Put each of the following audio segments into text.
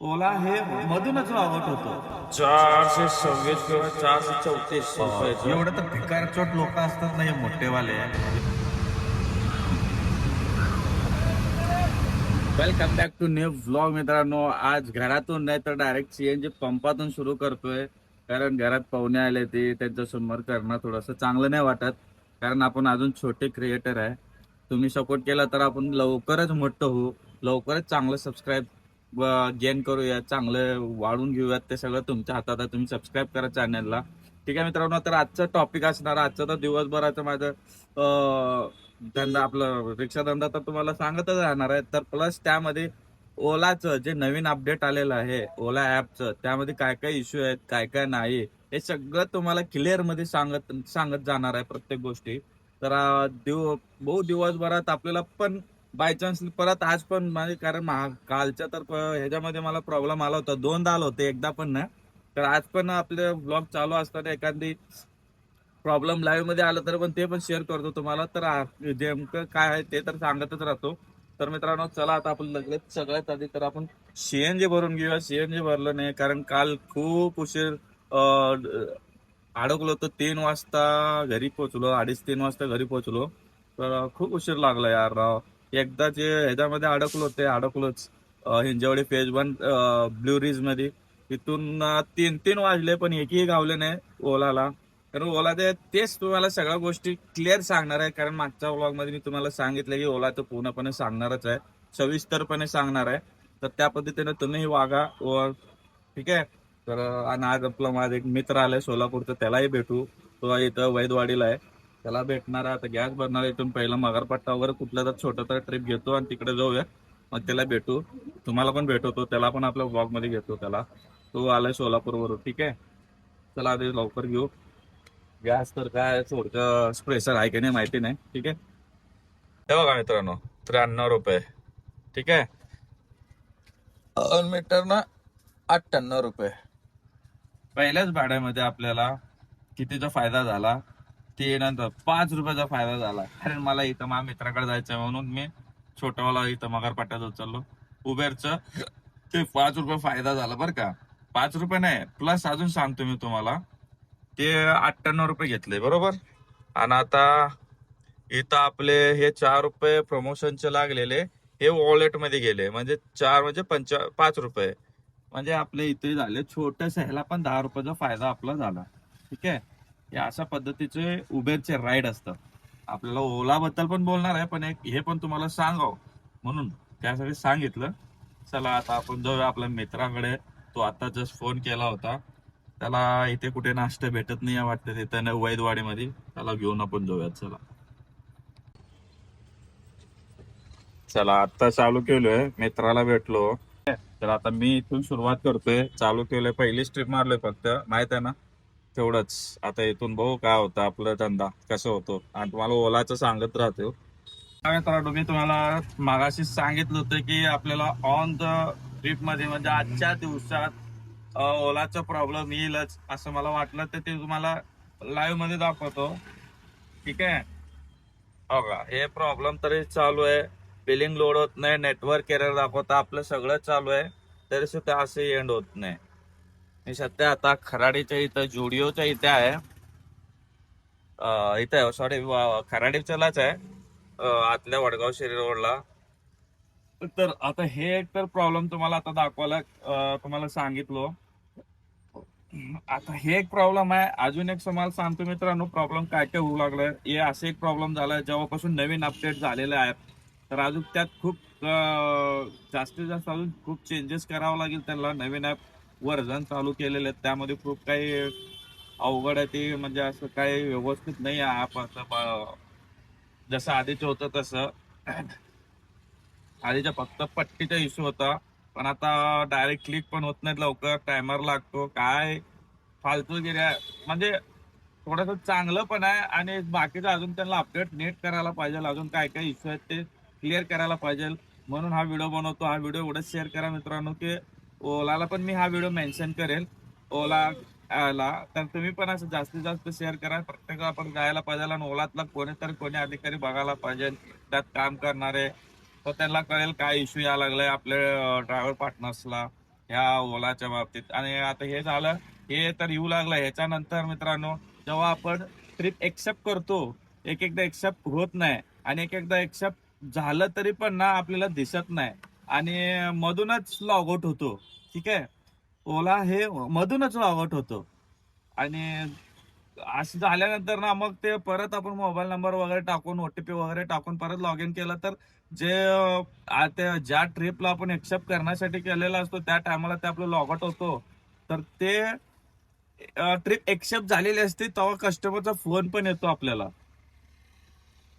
ओला हे मधूनच वावट होतं. चारशे सव्वीस किंवा चारशे चौतीस रुपयाचं. एवढं तर भिकारचोट लोक असतात ना हे मोठेवाले. Welcome back to new vlog मित्रांनो. आज घरातून नाही तर डायरेक्ट सीएनजी पंपातून सुरू करतोय. कारण घरात पाहुणे आले ते त्यांच्यासमोर करणं थोडंसं चांगलं नाही वाटत. कारण आपण अजून छोटे क्रिएटर आहे. तुम्ही सपोर्ट केला तर आपण लवकरच मोठं होऊ. लवकरच चांगलं सबस्क्राईब गेन करूया चांगलं वाढून घेऊयात ते सगळं तुमच्या हातात आहे. तुम्ही सबस्क्राईब करा चॅनलला ठीक आहे मित्रांनो तर आजचं टॉपिक असणार आजचा तर दिवसभराचं माझं धंदा आपलं रिक्षा धंदा तर तुम्हाला सांगतच राहणार आहे. तर प्लस त्यामध्ये ओलाचं जे नवीन अपडेट आलेलं आहे ओला ऍपचं त्यामध्ये काय काय इश्यू आहेत काय काय नाही हे सगळं तुम्हाला क्लिअरमध्ये सांगत सांगत जाणार आहे प्रत्येक गोष्टी. तर दिव बहु दिवसभरात आपल्याला पण बाय चान्स परत आज पण माझे कारण कालच्या तर ह्याच्यामध्ये मला प्रॉब्लेम आला होता. दोनदा आलं होतं एकदा पण नाही तर आज पण आपले ब्लॉग चालू असताना एखादी प्रॉब्लेम लाईव्हमध्ये आलं तर पण ते पण शेअर करतो तुम्हाला. तर नेमकं काय आहे ते तर सांगतच राहतो. तर मित्रांनो चला आता आपण लगेच सगळ्यात आधी तर आपण सीएनजी भरून घेऊया. सीएनजी भरलं नाही कारण काल खूप उशीर अडकलो तर तीन वाजता घरी पोहोचलो अडीच तीन वाजता घरी पोहोचलो. तर खूप उशीर लागला यार राव. एकदा जे ह्याच्यामध्ये अडकलो ते अडकलोच. हिंजवडी फेज वन ब्ल्यू रिजमध्ये तिथून तीन तीन वाजले पण एकही गावले नाही ओलाला. कारण ओला ते तेच तुम्हाला सगळ्या गोष्टी क्लिअर सांगणार आहे. कारण मागच्या व्लॉगमध्ये मी तुम्हाला सांगितलं की ओला तर पूर्णपणे सांगणारच आहे. सविस्तरपणे सांगणार आहे. तर त्या पद्धतीने तुम्हीही वागा व ठीक आहे? तर आणि आज आपला माझा एक मित्र आलाय सोलापूरचा त्यालाही भेटू. तो इथं वैदवाडीला आहे. त्याला भेटणार आहे. आता गॅस भरणार आहे. इथून. पहिला मगरपट्टा वगैरे कुठला तर छोटा तर ट्रिप घेतो आणि तिकडे जाऊया. मग त्याला भेटू. तुम्हाला पण भेटवतो. त्याला पण आपल्या ब्लॉगमध्ये घेतो त्याला. तो आलाय सोलापूरवरून. ठीक आहे? चला आधी लवकर घेऊ. गॅस तर काय थोडं प्रेशर आहे की नाही माहिती नाही. ठीक आहे? हे बघा मित्रांनो. त्र्याण्णव रुपये. ठीक आहे? मीटर ना अठ्ठ्याण्णव रुपये. पहिल्याच भाड्यामध्ये आपल्याला कितीचा फायदा झाला? ते नंतर पाच रुपयाचा फायदा झाला. कारण मला इथं माझ्या मित्राकडे जायचं म्हणून मी छोटावाला इथं मगरपाट्यात उचललो. उबेरचं ते पाच रुपये फायदा झाला बरं का. पाच रुपये नाही प्लस अजून सांगतो मी तुम्हाला. ते अठ्ठ्याण्णव रुपये घेतले बरोबर? आणि आता इथं आपले हे चार रुपये प्रमोशनचे लागलेले हे वॉलेटमध्ये गेले. म्हणजे चार म्हणजे पंचा पाच रुपये. म्हणजे आपले इथे झाले छोट्या ह्याला पण दहा रुपयाचा फायदा आपला झाला. ठीक आहे? हे अशा पद्धतीचे उबेरचे राईड असतात. आपल्याला ओला बद्दल पण बोलणार आहे पण एक हे पण तुम्हाला सांगाव. म्हणून त्यासाठी सांगितलं. चला आता आपण जाऊया आपल्या मित्राकडे. तो आता जस्ट फोन केला होता. त्याला इथे कुठे नाश्ता भेटत नाही वाटतं तिथं वैदवाडीमध्ये. त्याला घेऊन आपण जाऊया चला. चला आता चालू केलोय. मित्राला भेटलो. तर आता मी इथून सुरुवात करतोय. चालू केलोय पहिली स्ट्रीप मारलोय फक्त. माहीत आहे ना? तेवढंच. आता इथून बघू काय होतं. आपला धंदा कसं होतो. आणि तुम्हाला ओलाचं सांगत राहतो हो. काय मित्रांनो मी तुम्हाला मागाशी सांगितलं होतं की आपल्याला ऑन द ट्रिपमध्ये म्हणजे आजच्या दिवसात ओलाचा प्रॉब्लेम येईलच असं मला वाटलं. तर ते तुम्हाला लाईव्हमध्ये दाखवतो. ठीक आहे? हो का हे प्रॉब्लेम तरी चालू आहे. बिलिंग लोड होत नाही. नेटवर्क एरर दाखवतं. आपलं सगळं चालू आहे. तरी सुद्धा असे एंड होत नाही. मी सध्या आता खराडीच्या इथं जुडिओच्या इथे आहे. इथं सॉरी खराडीच्यालाच आहे. आतल्या वडगाव शिरी रोडला. तर आता हे एक तर प्रॉब्लेम तुम्हाला आता दाखवायला तुम्हाला सांगितलो. आता हे एक प्रॉब्लेम आहे. अजून एक तुम्हाला सांगतो मित्रांनो प्रॉब्लेम काय काय होऊ लागलाय. हे असे एक प्रॉब्लेम झालाय. जेव्हापासून नवीन अपडेट झालेलं आहे तर अजून त्यात खूप जास्तीत जास्त अजून खूप चेंजेस करावं लागेल त्यांना. नवीन ऍप वर्जन चालू केलेले आहेत. त्यामध्ये खूप काही अवघड आहे ते म्हणजे असं काही व्यवस्थित नाही आहे. आपण असं जसं आधीचं होतं तसं. आधीच्या फक्त पट्टीचा इश्यू होता. पण आता डायरेक्ट क्लिक पण होत नाहीत लवकर. टायमर लागतो. काय? फालतू गिऱ्या म्हणजे थोडस चांगलं पण आहे आणि बाकीचं अजून त्यांना अपडेट नीट करायला पाहिजे. अजून काय काय इश्यू आहेत ते क्लिअर करायला पाहिजे. म्हणून हा व्हिडिओ बनवतो. हा व्हिडिओ एवढंच शेअर करा मित्रांनो की ओलाला पण मी हा व्हिडिओ मेन्शन करेल. ओला तर तुम्ही पण असं जास्तीत जास्त शेअर करा. प्रत्येक आपण जायला पाहिजे आणि ओलातला कोणी तर कोणी अधिकारी बघायला पाहिजे. त्यात काम करणारे. तर त्यांना कळेल काय इश्यू या लागलाय आपल्या ड्रायव्हर पार्टनर्सला ह्या ओलाच्या बाबतीत. आणि आता हे झालं हे तर येऊ लागलं. ह्याच्यानंतर मित्रांनो जेव्हा आपण ट्रिप एक्सेप्ट करतो एक एकदा एक्सेप्ट होत नाही आणि एक एकदा एक्सेप्ट झालं तरी पण ना आपल्याला दिसत नाही. आणि मधूनच लॉग आउट होतो. ठीक आहे? ओला हे मधूनच लॉग आउट होतो. आणि असं झाल्यानंतर ना मग ते परत आपण मोबाईल नंबर वगैरे टाकून ओटीपी वगैरे टाकून परत लॉग इन केलं तर जे त्या ज्या ट्रिपला आपण एक्सेप्ट करण्यासाठी केलेला असतो त्या टायमाला ते आपलं लॉग आउट होतो. तर ते ट्रिप एक्सेप्ट झालेली असते तेव्हा कस्टमरचा फोन पण येतो आपल्याला.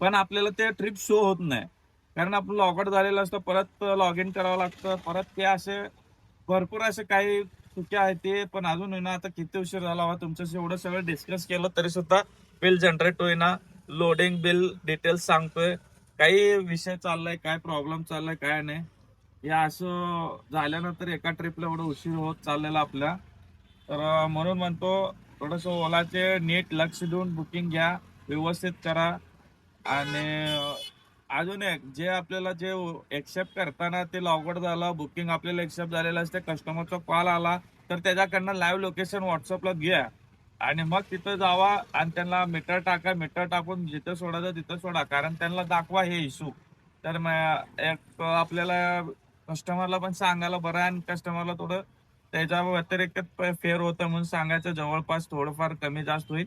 पण आपल्याला ते ट्रिप शो होत नाही. कारण आपलं लॉग आउट झालेलं असतं परत लॉग इन करावं लागतं परत ते असे भरपूर असे काही चुक्या आहेत ते पण अजून आहे ना आता किती उशीर झाला हवा तुमच्याशी एवढं सगळं डिस्कस केलं तरी सुद्धा बिल जनरेट होईना. लोडिंग बिल डिटेल्स सांगतोय. काही विषय चाललाय काय प्रॉब्लेम चाललाय काय नाही. या असं झाल्यानंतर एका ट्रिपला एवढं उशीर होत चाललेला आपल्या. तर म्हणून म्हणतो थोडस ओलाचे नीट लक्ष देऊन बुकिंग घ्या व्यवस्थित करा. आणि अजून एक जे आपल्याला जे एक्सेप्ट करताना ते लॉगआउट झालं बुकिंग आपल्याला एक्सेप्ट झालेलं असते कस्टमरचा कॉल आला तर त्याच्याकडनं लाईव्ह लोकेशन व्हॉट्सअपला घ्या. आणि मग तिथं जावा आणि त्यांना मीटर टाका मीटर टाकून जिथं सोडायचं तिथं सोडा कारण त्यांना दाखवा हे इशू तर एक आपल्याला कस्टमरला पण सांगायला बरं आणि कस्टमरला थोडं त्याच्या व्यतिरिक्त फेअर फेर होतं म्हणून सांगायचं. जवळपास थोडंफार कमी जास्त होईल.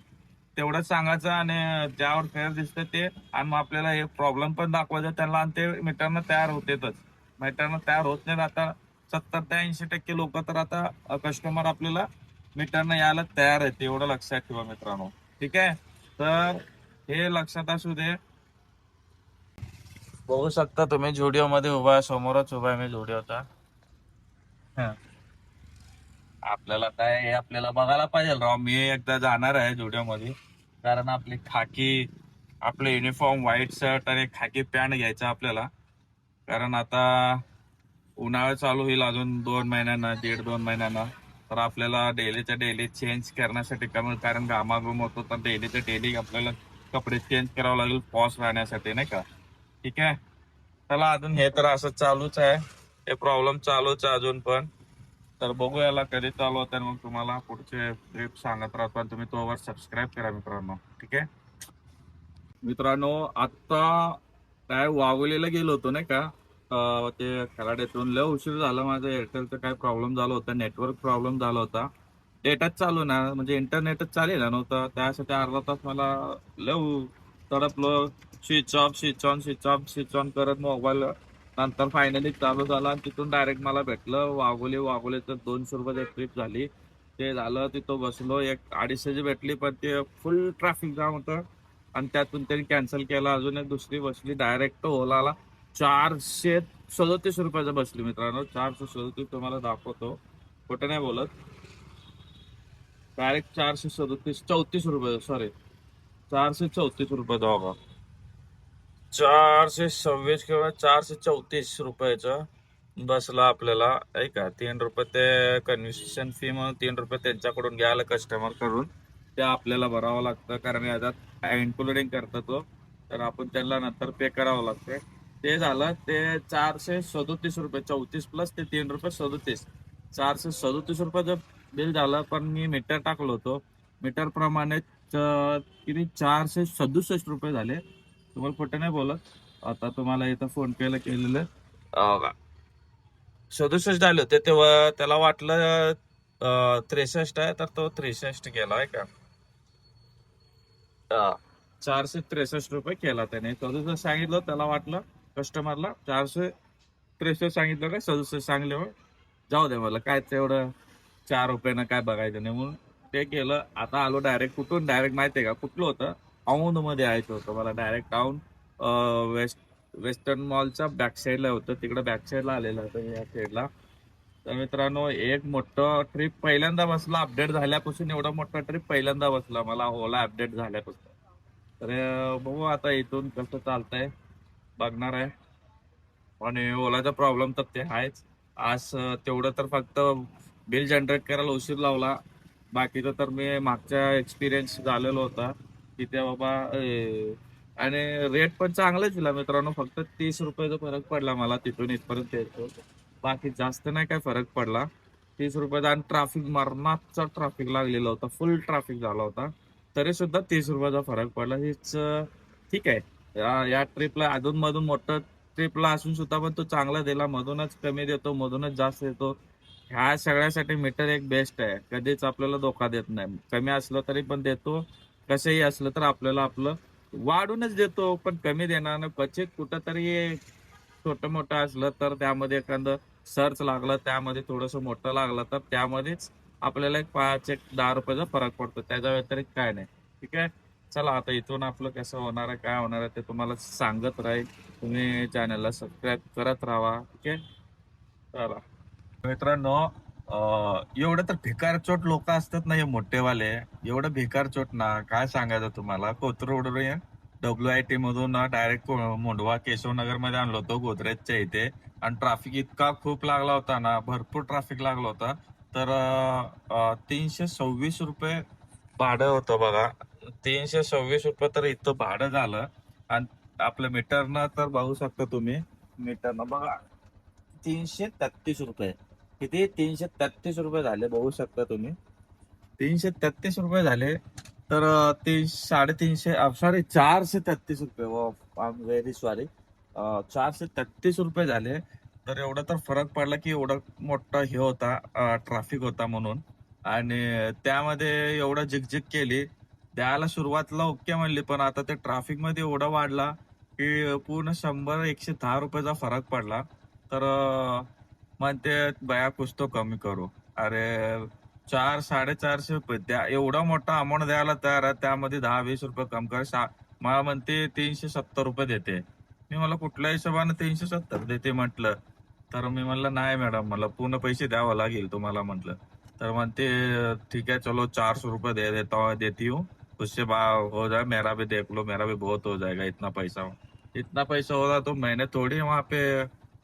तेवढंच सांगायचं आणि ज्यावर फेर दिसतं ते. आणि मग आपल्याला हे प्रॉब्लेम पण दाखवायचं त्यांना आणि ते मीटरनं तयार होतेच मीटरनं तयार होत नाही आता. सत्तर ते ऐंशी टक्के लोक तर आता कस्टमर आपल्याला मीटरनं यायला तयार आहेत. एवढं लक्षात ठेवा मित्रांनो. ठीक आहे? तर हे लक्षात असू दे. बघू शकता तुम्ही झुडिओ मध्ये उभा आहे. समोरच उभा आहे मी झुडिओचा. हा. आपल्याला काय हे आपल्याला बघायला पाहिजे राव. मी एकदा जाणार आहे झुडिओ मध्ये कारण आपली खाकी आपलं युनिफॉर्म व्हाईट शर्ट आणि खाकी पॅन्ट घ्यायचा आपल्याला. कारण आता उन्हाळा चालू होईल अजून दोन महिन्यानं दीड दोन महिन्यानं. तर आपल्याला डेलीच्या डेली चेंज करण्यासाठी कमी कारण घामाघूम होतो तर डेलीच्या डेली आपल्याला कपडे चेंज करावं लागेल पॉस राहण्यासाठी नाही का? ठीक आहे? चला अजून हे तर असं चालूच आहे. हे प्रॉब्लेम चालूच आहे अजून पण. तर बघूया याला कधी चालू होतं मग तुम्हाला पुढचे ट्रिप सांगत राहतो आणि तुम्ही तोवर सबस्क्राईब करा मित्रांनो ठीक आहे? मित्रांनो आता काय वावलेला गेलो होतो नाही का? ते खराड्यातून लय उशीर झाला माझं एअरटेलचा काय प्रॉब्लेम झाला होता नेटवर्क प्रॉब्लेम झाला होता. डेटाच चालू ना म्हणजे इंटरनेटच चालेल नव्हतं त्यासाठी अर्धा तास मला लव तडपलो. Switch off switch on switch off switch on करत मोबाईल नंतर फायनली चालू झाला आणि तिथून डायरेक्ट मला भेटलं. वाघोली वाघोली तर दोनशे रुपयाची ट्रिप झाली. ते झालं तिथं बसलो. एक अडीचशेची भेटली पण ते फुल ट्रॅफिक जाम होतं. आणि त्यातून त्यांनी कॅन्सल केलं. अजून एक दुसरी बसली डायरेक्ट ओलाला. चारशे सदतीस रुपयाचं बसली मित्रांनो. चारशे सदतीस तुम्हाला दाखवतो. कुठं नाही बोलत. डायरेक्ट चारशे सदतीस चौतीस रुपये सॉरी चारशे चौतीस रुपये दवा चारशे सव्वीस किंवा चारशे चौतीस रुपयाचं बसला आपल्याला ऐका तीन रुपये ते कन्व्हिशन फी म्हणून तीन रुपये त्यांच्याकडून घ्यायला कस्टमर करून ते आपल्याला भरावं लागतं कारण याच्यात इन्क्लुडिंग करतो तो. तर आपण त्यांना नंतर पे करावं लागते. ते झालं ते चारशे सदोतीस रुपये चौतीस प्लस ते तीन रुपये सदोतीस. चारशे सदोतीस रुपयाचं बिल झालं पण मी मीटर टाकलो होतो. मीटर प्रमाणे किती? चारशे सदुसष्ट रुपये झाले. तुम्हाला खोटं नाही बोलत. आता तुम्हाला इथं फोन पेला केलेलं. अं, का? सदुसष्ट झाले होते तेव्हा त्याला वाटलं त्रेसष्ट आहे तर तो त्रेसष्ट केला आहे का? चारशे त्रेसष्ट रुपये केला त्याने. सदुसष्ट सांगितलं त्याला वाटलं कस्टमरला चारशे त्रेसष्ट सांगितलं काय? सदुसष्ट सांगले जाऊ दे मला काय तेवढं चार रुपयानं काय बघायचं नाही म्हणून. ते केलं. आता आलो डायरेक्ट कुठून? डायरेक्ट माहितीये का? कुठलं होतं? औंधमध्ये यायचं होतं. मला डायरेक्ट औंध वेस्ट वेस्टर्न मॉलच्या बॅक साईडला होतं. तिकडे बॅक साईडला आलेलं होतं या साईडला तर मित्रांनो एक मोठं ट्रिप पहिल्यांदा बसला अपडेट झाल्यापासून एवढा मोठा ट्रिप पहिल्यांदा बसला. मला ओला अपडेट झाल्यापासून. तर बघू आता इथून कसं चालतंय. बघणार आहे. आणि ओलाचा प्रॉब्लेम तर ते आहेच. आज तेवढं तर फक्त बिल जनरेट करायला उशीर लावला. बाकीचं तर मी मागच्या एक्सपिरियन्स झालेलो होता. तिथे बाबा आणि रेट पण चांगलाच दिला मित्रांनो. फक्त तीस रुपयाचा फरक पडला मला तिथून इथपर्यंत येतो. बाकी जास्त नाही काय फरक पडला. तीस रुपयाचा आणि ट्रॅफिक मरणाचा ट्राफिक लागलेला होता. फुल ट्राफिक झाला होता. तरी सुद्धा तीस रुपयाचा फरक पडला. हेच ठीक आहे. या- ट्रिपला अधून मधून मोठं ट्रिपला असून सुद्धा पण तो चांगला दिला. मधूनच कमी देतो मधूनच जास्त देतो. ह्या सगळ्यासाठी मीटर एक बेस्ट आहे. कधीच आपल्याला धोका देत नाही. कमी असलं तरी पण देतो. कसंही असलं तर आपल्याला आपलं वाढूनच देतो पण कमी देणार नाही. क्वचित कुठंतरी छोट मोठं असलं तर त्यामध्ये एखादं सर्च लागलं त्यामध्ये थोडंसं मोठं लागलं तर त्यामध्येच आपल्याला एक पाच एक दहा रुपयाचा फरक पडतो. त्याच्या व्यतिरिक्त काय नाही. ठीक आहे? चला आता इथून आपलं कसं होणार आहे काय होणार आहे ते तुम्हाला सांगत राहील. तुम्ही चॅनलला सबस्क्राईब करत राहा. ठीक आहे? चला. मित्रांनो एवढं तर भिकार चोट लोक असतात ना हे मोठेवाले. एवढं भिकार चोट ना काय सांगायचं तुम्हाला? कोथरूड डब्ल्यू आय टी मधून डायरेक्ट मोंडवा केशवनगरमध्ये आणलो होतो गोदरेजच्या इथे. आणि ट्रॅफिक इतका खूप लागला होता ना भरपूर ट्रॅफिक लागला होता. तर तीनशे सव्वीस रुपये भाडं होतं बघा. तीनशे सव्वीस रुपये तर इथं भाडं झालं. आणि आपलं मीटरनं तर बघू शकता तुम्ही. मीटरनं बघा. तीनशे तेहतीस रुपये. किती? तीनशे तेहतीस रुपये झाले बघू शकता तुम्ही. तीनशे तेहतीस रुपये झाले तर तीन साडेतीनशे सॉरी चारशे तेहतीस रुपये. आय एम व्हेरी सॉरी चारशे तेहतीस रुपये झाले तर एवढा तर फरक पडला की एवढा मोठा हे होता ट्रॅफिक होता म्हणून. आणि त्यामध्ये एवढं झिकझिक केली द्यायला सुरुवातीला ओके म्हणली पण आता ते ट्रॅफिकमध्ये एवढा वाढला की पूर्ण शंभर एकशे दहा रुपयाचा फरक पडला. तर मग ते बया कुछ तो कमी करू. अरे चार साडेचारशे रुपये द्या. एवढा मोठा अमाऊंट द्यायला तयार आहे त्यामध्ये दहा वीस रुपये कम कर. मला म्हणते तीनशे सत्तर रुपये देते. मी मला कुठल्या हिशोबाने तीनशे सत्तर देते? म्हटलं. तर मी म्हणलं नाही मॅडम मला पूर्ण पैसे द्यावं लागेल तुम्हाला म्हटलं. तर म्हणते ठीक आहे चलो चार सौ रुपये दे देता हूँ देती हूँ. उससे हो जाए मेरा भी देख लो मेरा भी बहुत हो जाएगा इतना पैसा हो. इतना पैसा होगा तो मैंने थोड़ी वहाँ पे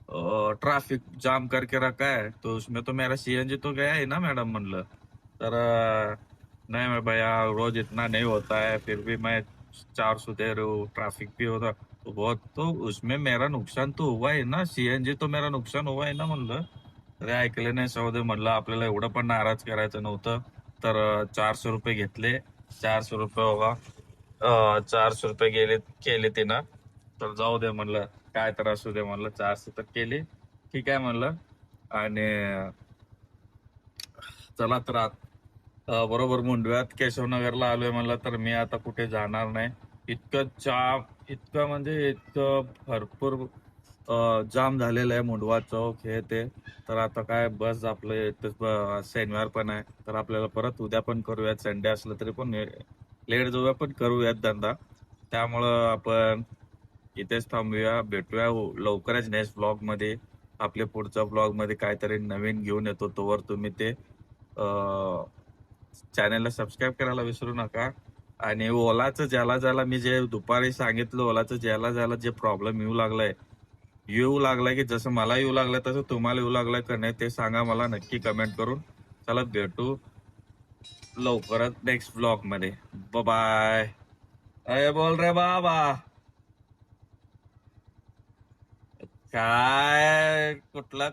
ट्रैफिक जाम करके रखा है तो उसमें तो मेरा सीएनजी तो गया ही ना मैडम म्हणलं तर अं, नहीं मैं भैया रोज इतना नहीं होता है फिर भी मैं चार सौ दे रहा हूँ ट्रैफिक भी होता तो बहुत तो उसमें मेरा नुकसान तो हुआ है ना सीएनजी तो मेरा नुकसान हुआ है ना म्हणलं अरे ऐकले नाही सौदे म्हणलं आपल्याला एवढं पण नाराज करायचं नव्हतं तर चारशे रुपये घेतले चारशे रुपये होगा चारशे रुपये गेले केले तिनं तर जाऊ दे म्हणलं काय तर असू दे म्हणलं चारशे तर केले. ठीक आहे म्हणलं. आणि चला तर आत बरोबर मुंडव्यात केशवनगरला आलोय म्हणलं तर मी आता कुठे जाणार नाही. इतकं जाम इतकं म्हणजे इतकं भरपूर जाम झालेलं आहे मुंडवा चौक हे ते. तर आता काय बस आपलं शनिवार पण आहे. तर आपल्याला परत उद्या पण करूयात. संडे असलं तरी पण लेट जाऊया पण करूयात धंदा. त्यामुळं आपण इथेच थांबूया. भेटूया लवकरच नेक्स्ट ब्लॉगमध्ये. आपल्या पुढच्या ब्लॉगमध्ये काहीतरी नवीन घेऊन येतो तोवर तुम्ही ते चॅनलला सबस्क्राईब करायला विसरू नका. आणि ओलाचं ज्याला ज्याला मी जे दुपारी सांगितलं ओलाचं ज्याला ज्याला जे प्रॉब्लेम येऊ लागलाय येऊ लागलाय की जसं मला येऊ लागलाय तसं तुम्हाला येऊ लागलाय का नाही ते सांगा मला नक्की कमेंट करून. चला भेटू लवकरच नेक्स्ट ब्लॉगमध्ये. बाय अरे बोल रे बाबा. काय कुठला